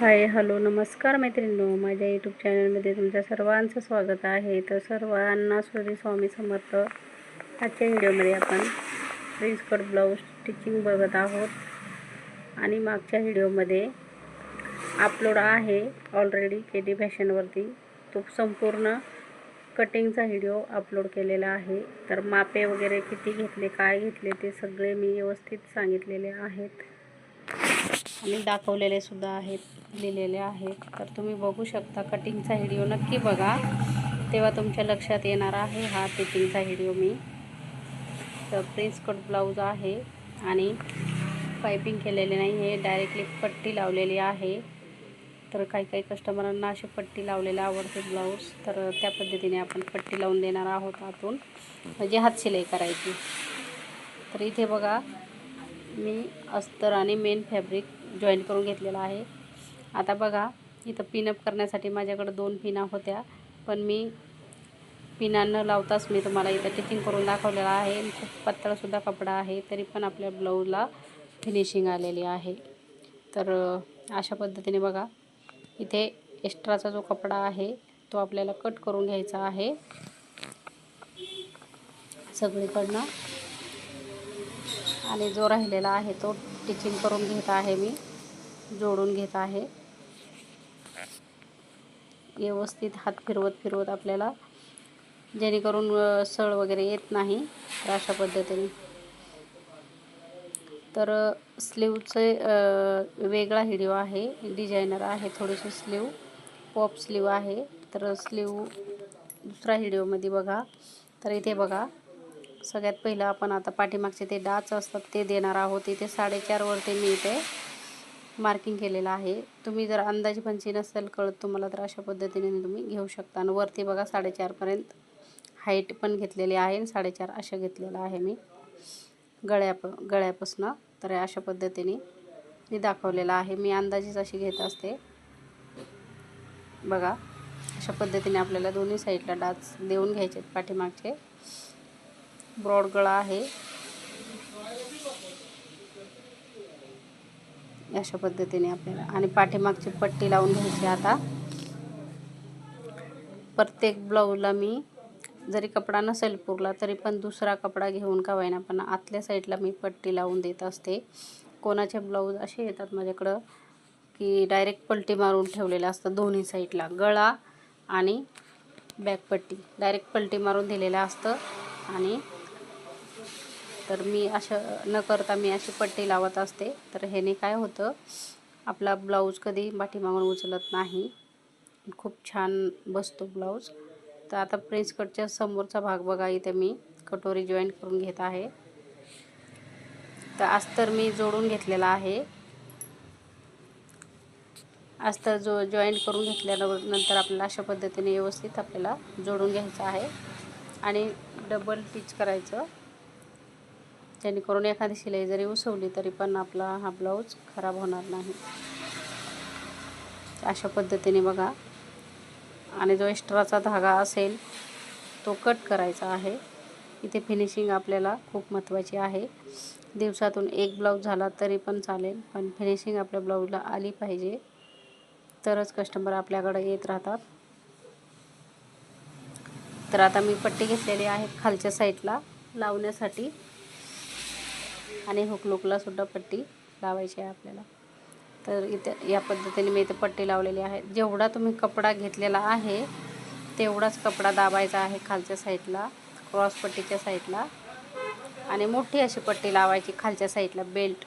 Hi hello नमस्कार मैत्रिणींनो. माझ्या यूट्यूब चॅनलमध्ये तुमच्या सर्वांचं स्वागत आहे. तर सर्वांना श्री स्वामी समर्थ आजच्या व्हिडिओमध्ये आपण प्रिन्स कट ब्लाऊज स्टिचिंग बघत आहोत. आणि मागच्या व्हिडिओमध्ये अपलोड आहे ऑलरेडी के डी फॅशनवरती तो संपूर्ण कटिंगचा व्हिडिओ अपलोड केलेला आहे. तर मापे वगैरे किती घेतले काय घेतले ते सगळे मी व्यवस्थित सांगितलेले आहेत. आणि दाखवलेले सुद्धा आहेत लिहिलेले आहेत तर तुम्ही बघू शकता कटिंगचा व्हिडिओ नक्की बघा. तेव्हा तुमच्या लक्षात येणार आहे हा कटिंगचा व्हिडिओ मी. तर प्रिन्स कट ब्लाऊज आहे आणि पायपिंग केलेले नाही हे डायरेक्टली पट्टी लावलेली आहे. तर काही काही कस्टमरांना अशी पट्टी लावलेली आवडते ब्लाऊज. तर त्या पद्धतीने आपण पट्टी लावून देणार आहोत आतून. म्हणजे हात शिलाई करायची. तर इथे बघा मी अस्तर आणि मेन फॅब्रिक जॉईन करून घेतलेला आहे. आता बघा इथं पिनअप करण्यासाठी माझ्याकडं दोन पिना होत्या. पण मी पिना न लावताच मी तुम्हाला इथं टिचिंग करून दाखवलेला आहे. खूप पातळसुद्धा कपडा आहे तरी पण आपल्या ब्लाऊजला फिनिशिंग आलेली आहे. तर अशा पद्धतीने बघा इथे एक्स्ट्राचा जो कपडा आहे तो आपल्याला कट करून घ्यायचा आहे. सगळीकडनं आणि जो राहिलेला आहे तो टिचिंग करून घेत आहे मी जोडून घेत आहे. व्यवस्थित हात फिरवत फिरवत आपल्याला जेणेकरून सळ वगैरे येत नाही तर अशा पद्धतीने. तर स्लीवचे वेगळा हिडिओ आहे डिझायनर आहे थोडीशी स्लीव पॉप स्लीव आहे. तर स्लीव दुसरा हिडिओमध्ये बघा. तर इथे बघा सगळ्यात पहिलं आपण आता पाठीमागचे ते डाच असतात ते देणार आहोत. इथे साडेचारवरती मी इथे मार्किंग केलेलं आहे. तुम्ही जर अंदाजी पंची नसेल कळत तुम्हाला तर अशा पद्धतीने तुम्ही घेऊ शकता. आणि वरती बघा साडेचारपर्यंत हाईट पण घेतलेली आहे आणि साडेचार अशा घेतलेलं आहे मी. गळ्याप गळ्यापासून तर अशा पद्धतीने मी दाखवलेलं आहे. मी अंदाजेच अशी घेत असते. बघा अशा पद्धतीने आपल्याला दोन्ही साईडला डाच देऊन घ्यायचे आहेत पाठीमागचे. ब्रॉड गळा आहे. अशा पद्धतीने आपल्याला आणि पाठीमागची पट्टी लावून घ्यायची आता. प्रत्येक ब्लाऊजला मी जरी कपडा नसेल पुरला तरी पण दुसरा कपडा घेऊन का व्हायना पण आतल्या साईडला मी पट्टी लावून देत असते. कोणाचे ब्लाऊज असे येतात माझ्याकडं की डायरेक्ट पलटी मारून ठेवलेलं असतं दोन्ही साईडला गळा आणि बॅकपट्टी डायरेक्ट पलटी मारून दिलेलं असतं आणि तर मी अशा न करता मी अशी पट्टी लावत असते. तर ह्याने काय होतं आपला ब्लाऊज कधी पाठीमागून उचलत नाही. खूप छान बसतो ब्लाऊज. तर आता प्रिन्स कटच्या समोरचा भाग बघा इथे मी कटोरी जॉईंट करून घेत आहे. तर अस्तर मी जोडून घेतलेला आहे. अस्तर जो जॉईंट करून घेतल्यानंतर आपल्याला अशा पद्धतीने व्यवस्थित आपल्याला जोडून घ्यायचं आहे. आणि डबल टिच करायचं. जेणेकरून एखादी शिलाई जरी उसवली तरी पण आपला हा ब्लाऊज खराब होणार नाही. अशा पद्धतीने बघा. आणि जो एक्स्ट्राचा धागा असेल तो कट करायचा आहे. इथे फिनिशिंग आपल्याला खूप महत्त्वाची आहे. दिवसातून एक ब्लाऊज झाला तरी पण चालेल पण फिनिशिंग आपल्या ब्लाऊजला आली पाहिजे. तरच कस्टमर आपल्याकडे येत राहतात. तर आता मी पट्टी घेतलेली आहे खालच्या साईडला लावण्यासाठी. आणि हुकलुकला हो- सुद्धा पट्टी लावायची आहे आपल्याला. तर इथे या पद्धतीने मी इथे पट्टी लावलेली आहे. जेवढा तुम्ही कपडा घेतलेला आहे तेवढाच कपडा दाबायचा आहे खालच्या साईडला क्रॉस पट्टीच्या साईडला. आणि मोठी अशी पट्टी लावायची खालच्या साईडला बेल्ट.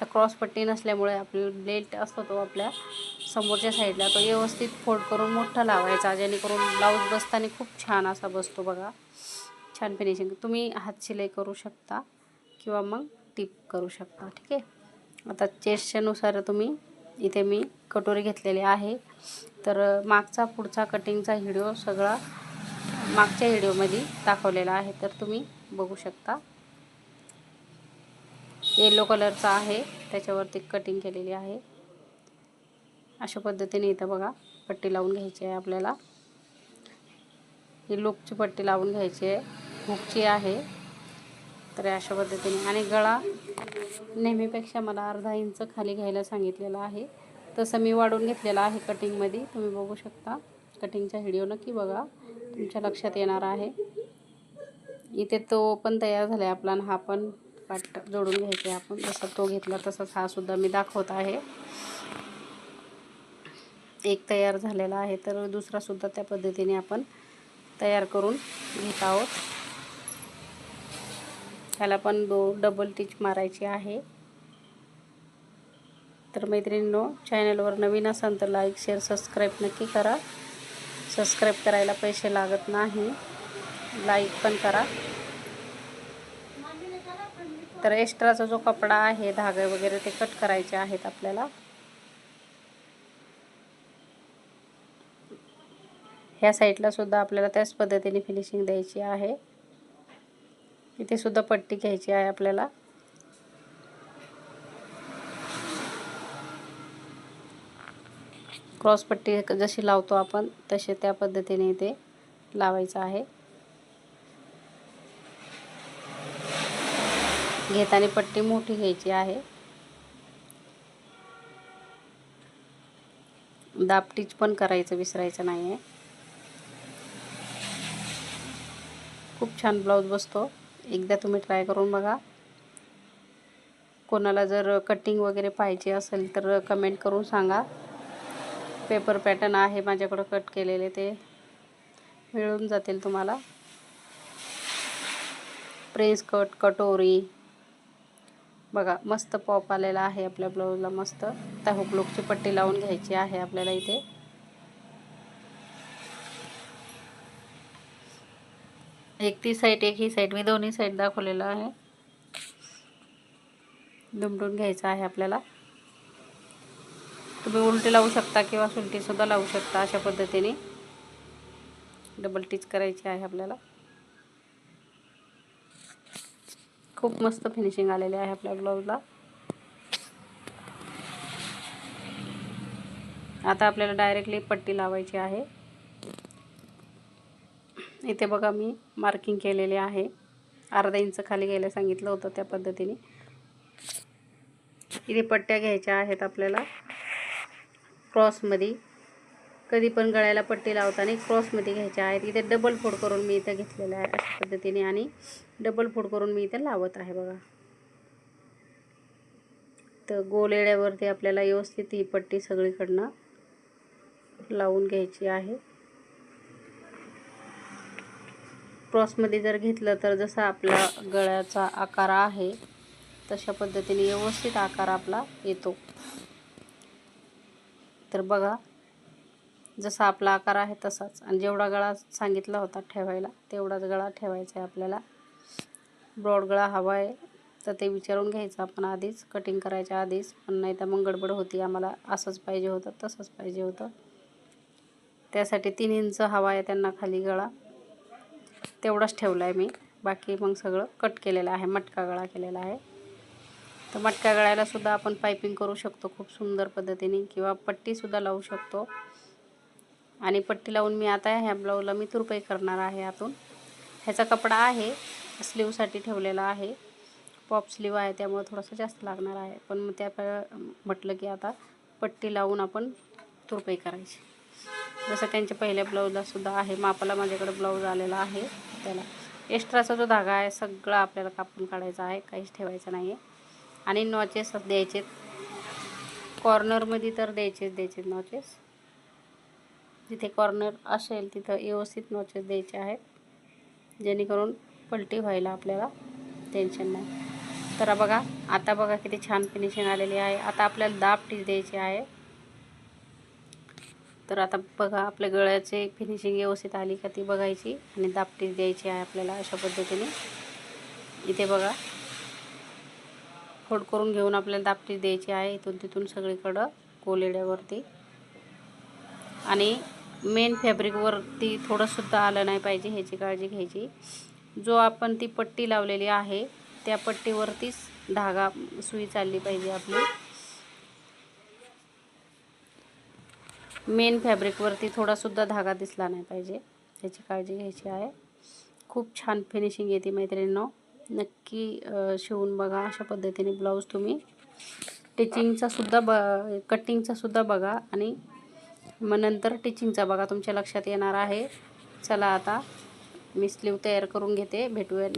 तर क्रॉस पट्टी नसल्यामुळे आपल्याला बेल्ट असतो तो आपल्या समोरच्या साईडला. तो व्यवस्थित फोल्ड करून मोठा लावायचा जेणेकरून ब्लाऊज बसताना खूप छान असा बसतो बघा. छान फिनिशिंग तुम्ही हात शिलाई करू शकता किंवा मग टिप करू शकता ठीक आहे? आता चेस्टच्यानुसार तुम्ही इथे मी कटोरी घेतलेली आहे. तर मागचा पुढचा कटिंगचा व्हिडिओ सगळा मागच्या व्हिडिओमध्ये दाखवलेला आहे. तर तुम्ही बघू शकता. येलो कलरचा आहे. त्याच्यावरती कटिंग केलेली आहे. अशा पद्धतीने इथं बघा पट्टी लावून घ्यायची आहे आपल्याला. ही लुकची पट्टी लावून घ्यायची आहे. हुकची आहे. तर अशा पद्धतीने. आणि गळा नेहमीपेक्षा मला अर्धा इंच खाली घ्यायला सांगितलेलं आहे. तसं मी वाढवून घेतलेलं आहे कटिंगमध्ये. तुम्ही बघू शकता. कटिंगचा व्हिडिओ नक्की बघा. तुमच्या लक्षात येणार आहे. इथे तो पण तयार झाला आहे आपला हा पण पाट जोडून घ्यायचा आहे आपण. जसा तो घेतला तसाच हा सुद्धा मी दाखवत आहे. एक तयार झालेला आहे. तर दुसरासुद्धा त्या पद्धतीने आपण तयार करून घेत आहोत. ह्याला पण दो डबल टिच मारायची आहे. तर मैत्रिणींनो चॅनलवर नवीन असाल तर लाईक शेअर सबस्क्राईब नक्की करा. सबस्क्राईब करायला पैसे लागत नाही. लाईक पण करा. तर एक्स्ट्राचा जो कपडा आहे धागे वगैरे ते कट करायचे आहेत आपल्याला. ह्या साईडला सुद्धा आपल्याला त्याच पद्धतीने फिनिशिंग द्यायची आहे. इथे सुद्धा पट्टी घ्यायची आहे आपल्याला. क्रॉस पट्टी जशी लावतो आपण तसे त्या पद्धतीने इथे लावायचं आहे. घेताना पट्टी मोठी घ्यायची आहे. दापटीच पण करायचं विसरायचं नाही आहे खूप छान ब्लाऊज बसतो. एकदा तुम्ही ट्राय करून बघा. कोणाला जर कटिंग वगैरे पाहिजे असेल तर कमेंट करून सांगा. पेपर पॅटर्न आहे माझ्याकडं कट केलेले ते. मिळून जातील तुम्हाला. प्रेस कट कटोरी. बघा मस्त पॉप आलेला आहे आपल्या ब्लाऊजला मस्त. त्या हुकलुकची पट्टी लावून घ्यायची आहे आपल्याला इथे. एक ती साईड एक ही साईड मी दोन्ही साईड दाखवलेलं आहे. दुमडून घ्यायचं आहे आपल्याला. तुम्ही उलटी लावू शकता किंवा सुलटीसुद्धा लावू शकता अशा पद्धतीने. डबल टीच करायची आहे आपल्याला. खूप मस्त फिनिशिंग आलेले आहे आपल्या ब्लाऊजला आता आपल्याला डायरेक्टली पट्टी लावायची आहे. इथे बघा मी मार्किंग केलेले आहे. अर्धा इंच खाली घ्यायला सांगितलं होतं त्या पद्धतीने. इथे पट्ट्या घ्यायच्या आहेत आपल्याला. क्रॉसमध्ये कधी पण गळ्याला पट्टी लावताना क्रॉसमध्ये घ्यायच्या आहेत. इथे डबल फोड करून मी इथं घेतलेलं आहे अशा पद्धतीने आणि डबल फोड करून मी इथे लावत आहे बघा. तर गोलेड्यावरती आपल्याला व्यवस्थित ही पट्टी सगळीकडनं लावून घ्यायची आहे. क्रॉसमध्ये जर घेतलं तर जसा आपला गळ्याचा आकार आहे तशा पद्धतीने व्यवस्थित आकार आपला येतो. तर बघा जसा आपला आकार आहे तसाच. आणि जेवढा गळा सांगितला होता ठेवायला तेवढाच गळा ठेवायचा आहे आपल्याला. ब्रॉड गळा हवा आहे तर ते विचारून घ्यायचं. आपण आधीच कटिंग करायच्या आधीच पण नाही तर मग गडबड होती. आम्हाला असंच पाहिजे होतं तसंच पाहिजे होतं. त्यासाठी तीन इंच हवा आहे त्यांना खाली गळा. तेवढाच ठेवला आहे मी. बाकी मग सगळं कट केलेलं आहे. मटका गळा केलेला आहे. तर मटका गळ्याला सुद्धा आपण पायपिंग करू शकतो खूप सुंदर पद्धतीने किंवा पट्टीसुद्धा लावू शकतो. आणि पट्टी लावून मी आता ह्या ब्लाऊजला मी तुरपाई करणार आहे आतून. ह्याचा कपडा आहे स्लीवसाठी ठेवलेला आहे. पॉप स्लीव आहे त्यामुळे थोडंसं जास्त लागणार आहे. पण मग त्या म्हटलं की आता पट्टी लावून आपण तुरपाई करायची. जसं त्यांच्या पहिल्या ब्लाऊजलासुद्धा आहे. मापाला माझ्याकडे ब्लाऊज आलेला आहे. त्याला एक्स्ट्राचा जो धागा आहे सगळा आपल्याला कापून काढायचा आहे काहीच ठेवायचं नाही आहे आणि नॉचेस द्यायचे कॉर्नरमध्ये तर द्यायचेच द्यायचे नॉचेस. जिथे कॉर्नर असेल तिथं व्यवस्थित नॉचेस द्यायचे आहेत. जेणेकरून पलटी व्हायला आपल्याला टेन्शन नाही. तर बघा आता बघा किती छान फिनिशिंग आलेली आहे. आता आपल्याला दाब टीच द्यायची आहे. तर आता बघा आपल्या गळ्याचे फिनिशिंग व्यवस्थित आली का ती बघायची आणि दापटीच द्यायची आहे आपल्याला अशा पद्धतीने. इथे बघा फोड करून घेऊन आपल्याला दापटी द्यायची आहे. इथून तिथून सगळीकडं कोलेड्यावरती. आणि मेन फॅब्रिकवरती थोडंसुद्धा आलं नाही पाहिजे ह्याची काळजी घ्यायची. जो आपण ती पट्टी लावलेली आहे त्या पट्टीवरतीच धागा सुई चालली पाहिजे आपली. मेन फॅब्रिकवरती थोडासुद्धा धागा दिसला नाही पाहिजे. याची काळजी घ्यायची आहे. खूप छान फिनिशिंग येते मैत्रिणींनो. नक्की शिवून बघा अशा पद्धतीने ब्लाऊज तुम्ही. टिचिंगचा सुद्धा ब कटिंगचा सुद्धा बघा आणि मग नंतर टिचिंगचा बघा. तुमच्या लक्षात येणार आहे. चला आता मी स्लीव तयार करून घेते. भेटूया